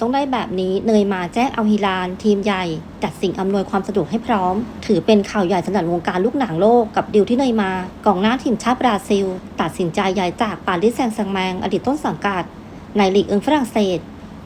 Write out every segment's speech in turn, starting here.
ต้องได้แบบนี้เนยมาแจ้งเอาฮิลาน ทีมใหญ่จัดสิ่งอำนวยความสะดวกให้พร้อม ถือเป็นข่าวใหญ่สนั่นวงการลูกหนังโลกกับดิวที่เนยมากองหน้าทีมชาติบราซิล ตัดสินใจย้ายจากปารีสแซงต์แชร์แมงอดีตต้นสังกัดในลีกเอิงฝรั่งเศส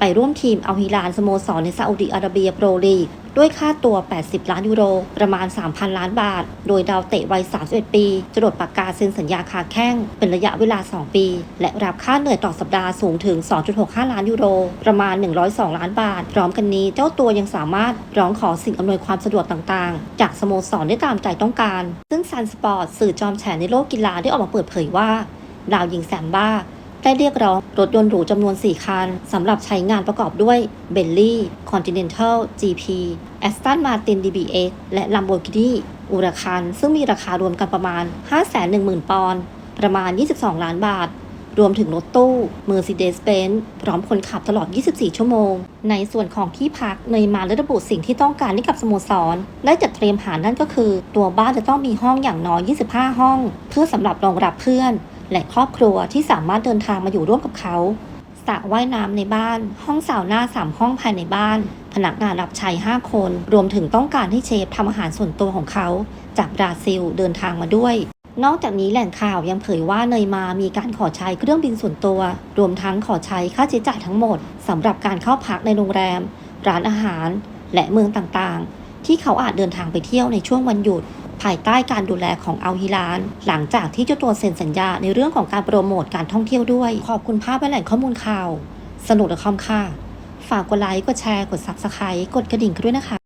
ไปร่วมทีมเอาฮิลานสโมสรในซาอุดิอาระเบียโปรลีกด้วยค่าตัว 80 ล้านยูโร ประมาณ 3,000 ล้านบาท โดยดาวเตะวัย 31 ปีจะดดปากกาเซ็นสัญญาคาแข้ง เป็นระยะเวลา 2 ปี และรับค่าเหนื่อยต่อสัปดาห์สูงถึง 2.65 ล้านยูโร ประมาณ 102 ล้านบาท พร้อมกันนี้เจ้าตัวยังสามารถร้องขอสิ่งอำนวยความสะดวกต่างๆ จากสโมสรได้ตามใจต้องการ ซึ่งซันสปอร์ตสื่อจอมแฉในโลกกีฬาได้ออกมาเปิดเผยว่าดาวหญิงแซมบ้า ได้เรียกร้องรถยนต์หรูจำนวน 4 คัน สำหรับใช้งานประกอบด้วย Bentley Continental GP Aston Martin DBX และ Lamborghini Huracan ซึ่งมีราคารวมกันประมาณ 510,000 ปอนด์ประมาณ 22 ล้านบาท รวมถึงรถตู้ Mercedes-Benz พร้อมคนขับตลอด 24 ชั่วโมง ในส่วนของที่พักเนยมาและระบุสิ่งที่ต้องการให้กับสโมสร ได้จัดเตรียมหานั่นก็คือ ตัวบ้านจะต้องมีห้องอย่างน้อย 25 ห้อง เพื่อสำหรับรองรับเพื่อน และครอบครัวที่สามารถเดินทางมาอยู่ร่วมกับเขาสระว่ายน้ำในบ้าน ห้องสาวหน้า3ห้องภายในบ้าน พนักงานรับใช้5คน รวมถึงต้องการให้เชฟทำอาหารส่วนตัวของเขา จากบราซิลเดินทางมาด้วย นอกจากนี้แหล่งข่าวยังเผยว่าเนยมามีการขอใช้เครื่องบินส่วนตัว รวมทั้งขอใช้ค่าใช้จ่ายทั้งหมดสำหรับการเข้าพักในโรงแรม ร้านอาหาร และเมืองต่างๆ ที่เขาอาจเดินทางไปเที่ยวในช่วงวันหยุด ภายใต้การดูแลของอัลฮิลาน หลังจากที่เจ้าตัวเซ็นสัญญาในเรื่องของการโปรโมทการท่องเที่ยวด้วย ขอบคุณภาพและแหล่งข้อมูลข่าว สนุกและคอมค่ะ ฝากกดไลค์ กดแชร์ กด Subscribe กดกระดิ่งกันด้วยนะคะ